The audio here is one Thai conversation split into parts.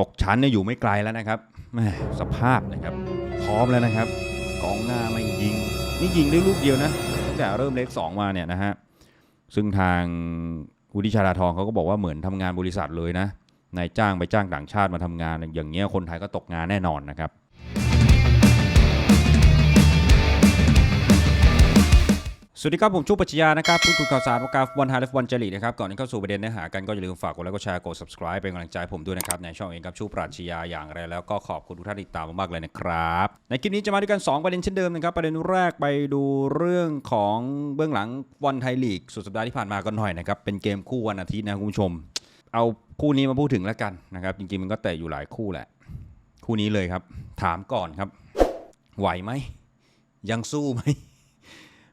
ตกชั้นเนี่ยอยู่ไม่ไกลแล้วนะครับแม่สภาพนะครับ พร้อมแล้วนะครับ กองหน้าไม่ยิง นี่ยิงได้ลูกเดียวนะตั้งแต่เริ่มเลขสองมาเนี่ยนะฮะซึ่งทางวุฒิชาดาทองเขาก็บอกว่าเหมือนทำงานบริษัทเลยนะนายจ้างไปจ้างต่างชาติมาทำงานอย่างเงี้ยคนไทยก็ตกงานแน่นอนนะครับ สวัสดีครับผมชูปัชญานะครับพูดคุยข่าวสารวงการฟุตบอลไทยและฟุตบอลเจลีนะครับก่อนที่เข้าสู่ประเด็นเนื้อหากันก็อย่าลืมฝากกดไลค์กดแชร์กด subscribe เป็นกำลังใจผมด้วยนะครับในช่องเองครับชูปรัชญาอย่างไรแล้วก็ขอบคุณทุกท่านติดตามมากๆเลยนะครับในคลิปนี้จะมาด้วยกัน 2 ประเด็นเช่นเดิมนะครับประเด็นแรกไปดูเรื่องของเบื้องหลังฟุตบอลไทยลีกสุดสัปดาห์ที่ผ่านมากันหน่อยนะครับเป็นเกมคู่วันอาทิตย์นะคุณผู้ชม เอาคู่นี้มาพูดถึงแล้วกันนะครับจริงๆมันก็เตะอยู่หลายคู่แหละ คู่นี้เลยครับ ถามก่อนครับ ไหวไหมยังสู้ไหม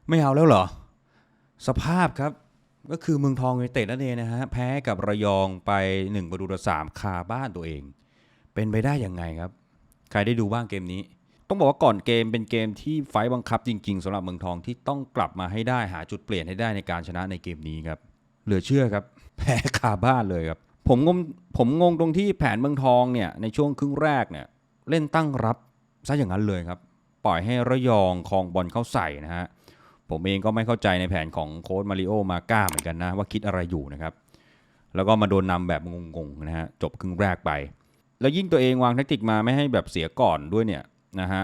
ไม่เอาแล้วเหรอ สภาพครับก็คือเมืองทองยูไนเต็ดนั่นเองนะฮะแพ้กับระยองไป1ประตูต่อสามคาบ้านตัวเอง เป็นไปได้ยังไงครับ ใครได้ดูบ้างเกมนี้ ต้องบอกว่าก่อนเกมเป็นเกมที่ไฟบังคับจริง ๆสำหรับเมืองทองที่ต้องกลับมาให้ได้หาจุดเปลี่ยนให้ได้ในการชนะในเกมนี้ครับเหลือเชื่อครับ แพ้คาบ้านเลยครับ ผมงงผมงงตรงที่แผนเมืองทองเนี่ยในช่วงครึ่งแรกเนี่ยเล่นตั้งรับซะอย่างนั้นเลยครับ ปล่อยให้ระยองคลองบอลเข้าใส่นะฮะ ผมเองก็ไม่เข้าใจในแผนของโค้ชมาริโอมาก้าเหมือนกันนะ ว่าคิดอะไรอยู่นะครับ แล้วก็มาโดนนำแบบงงๆนะฮะจบครึ่งแรกไป แล้วยิ่งตัวเองวางแทคติกมาไม่ให้แบบเสียก่อนด้วยเนี่ยนะฮะ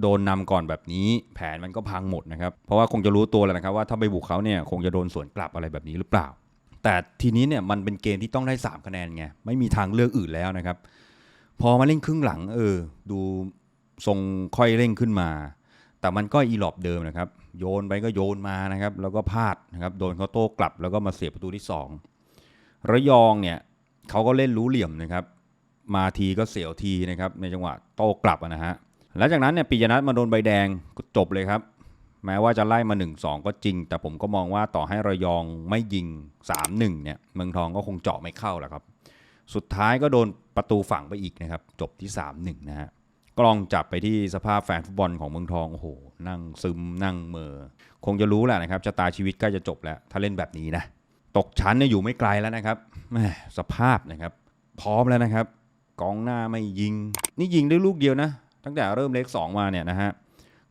โดนนำก่อนแบบนี้แผนมันก็พังหมดนะครับ เพราะว่าคงจะรู้ตัวแล้วนะครับว่าถ้าไปบุกเขาเนี่ยคงจะโดนสวนกลับอะไรแบบนี้หรือเปล่า แต่ทีนี้เนี่ยมันเป็นเกมที่ต้องได้ 3 คะแนนไงไม่มีทางเลือกอื่นแล้วนะครับ พอมาเล่นครึ่งหลังเออดูทรงค่อยเร่งขึ้นมา แต่มันก็อีหลอบเดิมนะครับ โยนไปก็โยนมานะครับ แล้วก็พลาดนะครับ โดนเขาโต้กลับแล้วก็มาเสียประตูที่ 2 ระยองเนี่ยเขาก็เล่นรู้เหลี่ยมนะครับ มาทีก็เสียวทีนะครับ ในจังหวะโต้กลับนะฮะหลังจากนั้นเนี่ยปิยนัทมาโดนใบแดงก็จบเลยครับ แม้ว่าจะไล่มา 1-2 ก็จริง แต่ผมก็มองว่าต่อให้ระยองไม่ยิง 3-1 เนี่ย เมืองทองก็คงเจาะไม่เข้าแหละครับ สุดท้ายก็โดนประตูฝั่งไปอีกนะครับ จบที่ 3-1 นะฮะ กล้องจับไปที่สภาพแฟนฟุตบอลของเมืองทองโอ้โหนั่งซึมนั่งเมอคงจะรู้แหละนะครับชะตาชีวิตใกล้จะจบแล้ว ถ้าเล่นแบบนี้นะตกชั้นเนี่ยอยู่ไม่ไกลแล้วนะครับแมสภาพนะครับ พร้อมแล้วนะครับกองหน้าไม่ยิง นี่ยิงได้ลูกเดียวนะ ตั้งแต่เริ่มเลขสองมาเนี่ยนะฮะ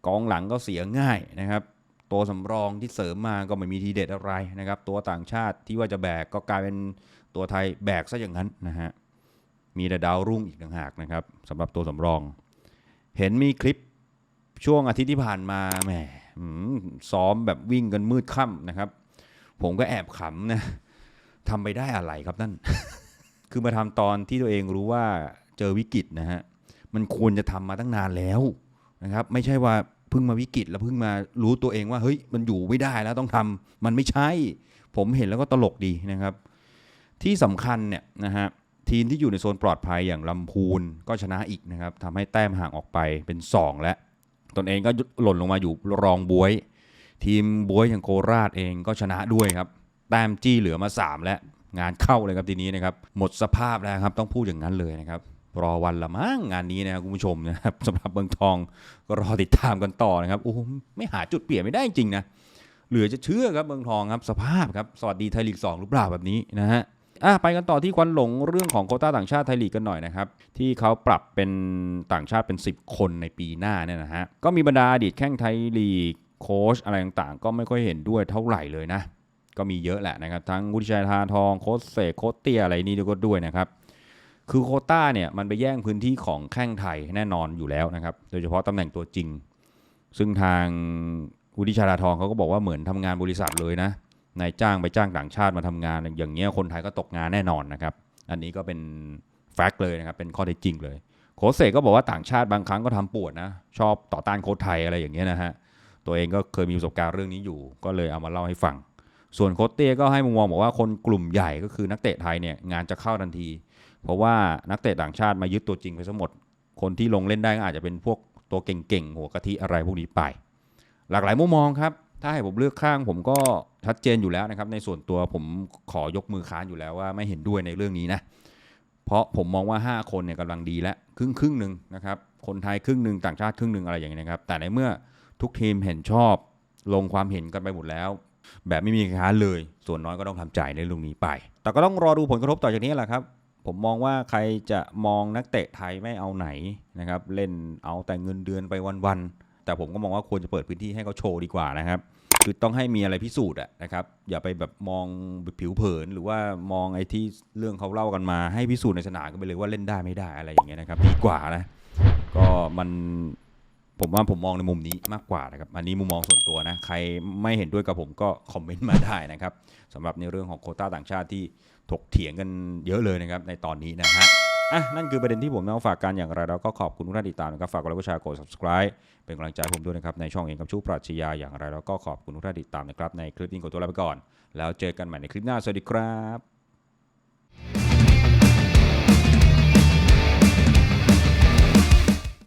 กองหลังก็เสียง่ายนะครับ ตัวสำรองที่เสริมมาก็ไม่มีทีเด็ดอะไรนะครับ ตัวต่างชาติที่ว่าจะแบกก็กลายเป็นตัวไทยแบกซะอย่างนั้นนะฮะมีแต่ดาวรุ่งอีกต่างหากนะครับสำหรับตัวสำรอง เห็นมีคลิปช่วงอาทิตย์ที่ผ่านมาแหมซ้อมแบบวิ่งกันมืดค่ำนะครับ ผมก็แอบขำนะทำไปได้อะไรครับนั่น คือมาทำตอนที่ตัวเองรู้ว่าเจอวิกฤตนะฮะมันควรจะทำมาตั้งนานแล้วนะครับ ไม่ใช่ว่าเพิ่งมาวิกฤตแล้วเพิ่งมารู้ตัวเองว่าเฮ้ยมันอยู่ไม่ได้แล้วต้องทำมันไม่ใช่ ผมเห็นแล้วก็ตลกดีนะครับ ที่สำคัญเนี่ยนะฮะ ทีมที่อยู่ในโซนปลอดภัยอย่างลำพูนก็ชนะอีกนะครับทำให้แต้มห่างออกไปเป็น 2 แล้วตนเองก็หล่นลงมาอยู่รองบวย ทีมบวยอย่างโคราชเองก็ชนะด้วยครับ แต้มจี้เหลือมา 3 แล้งานเข้าเลยครับทีนี้นะครับ หมดสภาพแล้วครับ ต้องพูดอย่างนั้นเลยนะครับ รอวันละมั้งงานนี้นะครับคุณผู้ชมนะครับสำหรับเมืองทองก็รอติดตามกันต่อนะครับโอ้ไม่หาจุดเปลี่ยนไม่ได้จริงนะเหลือจะเชื่อครับเมืองทองครับสภาพครับสวัสดีไทยลีก2หรือเปล่าแบบนี้นะฮะ อะไปกันต่อที่ควันหลงเรื่องของโคต้าต่างชาติไทยลีกกันหน่อยนะครับ ที่เขาปรับเป็นต่างชาติเป็น 10 คนในปีหน้าเนี่ยนะฮะก็มีบรรดาอดีตแข้งไทยลีกโค้ชอะไรต่างๆ ก็ไม่ค่อยเห็นด้วยเท่าไหร่เลยนะ ก็มีเยอะแหละนะครับ ทั้งวุฒิชัยทาทองโค้ชเสกโค้ชเตียอะไรนี่ก็ด้วยนะครับคือโคต้าเนี่ยมันไปแย่งพื้นที่ของแข้งไทยแน่นอนอยู่แล้วนะครับ โดยเฉพาะตำแหน่งตัวจริง ซึ่งทางวุฒิชัยทาทองเขาก็บอกว่าเหมือนทำงานบริษัทเลยนะ นายจ้างไปจ้างต่างชาติมาทำงาน อย่างเงี้ยคนไทยก็ตกงานแน่นอนนะครับ อันนี้ก็เป็นแฟกต์เลยนะครับ เป็นข้อเท็จจริงเลย โค้ชเสกก็บอกว่าต่างชาติบางครั้งก็ทำปวดนะ ชอบต่อต้านโค้ชไทยอะไรอย่างเงี้ยนะฮะ ตัวเองก็เคยมีประสบการณ์เรื่องนี้อยู่ ก็เลยเอามาเล่าให้ฟัง ส่วนโค้ชเต้ก็ให้มุมมองบอกว่าคนกลุ่มใหญ่ก็คือนักเตะไทยเนี่ยงานจะเข้าทันที เพราะว่านักเตะต่างชาติมายึดตัวจริงไปซะหมด คนที่ลงเล่นได้ก็อาจจะเป็นพวกตัวเก่งๆหัวกะทิอะไรพวกนี้ไป หลากหลายมุมมองครับ ถ้าให้ผมเลือกข้างผมก็ ชัดเจนอยู่แล้วนะครับ ในส่วนตัวผมขอยกมือค้านอยู่แล้วว่าไม่เห็นด้วยในเรื่องนี้นะเพราะผมมองว่า 5 คนเนี่ยกำลังดีแล้วครึ่งครึ่งหนึ่งนะครับคนไทยครึ่งหนึ่งต่างชาติครึ่งหนึ่งอะไรอย่างเงี้ยนะครับ แต่ในเมื่อทุกทีมเห็นชอบลงความเห็นกันไปหมดแล้ว แบบไม่มีค้านเลย ส่วนน้อยก็ต้องทำใจในเรื่องนี้ไป แต่ก็ต้องรอดูผลกระทบต่อจากนี้แหละครับผมมองว่าใครจะมองนักเตะไทยไม่เอาไหนนะครับ เล่นเอาแต่เงินเดือนไปวันๆแต่ผมก็มองว่าควรจะเปิดพื้นที่ให้เขาโชว์ดีกว่านะครับ คือต้องให้มีอะไรพิสูจน์อะนะครับ อย่าไปแบบมองผิวเผิน หรือว่ามองไอ้ที่เรื่องเขาเล่ากันมา ให้พิสูจน์ในสนามกันไปเลยว่าเล่นได้ไม่ได้อะไรอย่างเงี้ยนะครับ ดีกว่านะ ก็มันผมว่าผมมองในมุมนี้มากกว่านะครับ อันนี้มุมมองส่วนตัวนะ ใครไม่เห็นด้วยกับผมก็คอมเมนต์มาได้นะครับสำหรับในเรื่องของโคต้าต่างชาติที่ถกเถียงกันเยอะเลยนะครับในตอนนี้นะฮะ อะนั่นคือประเด็นที่ผมนำมาฝากกันอย่างไรแล้วก็ขอบคุณทุกท่านติดตามนะครับฝากกดไลค์กดแชร์กด subscribe เป็นกำลังใจผมด้วยนะครับในช่องเองกับชูปรัชญาอย่างไรแล้วก็ขอบคุณทุกท่านติดตามนะครับในคลิปนี้ขอตัวลาไปก่อน แล้วเจอกันใหม่ในคลิปหน้าสวัสดีครับ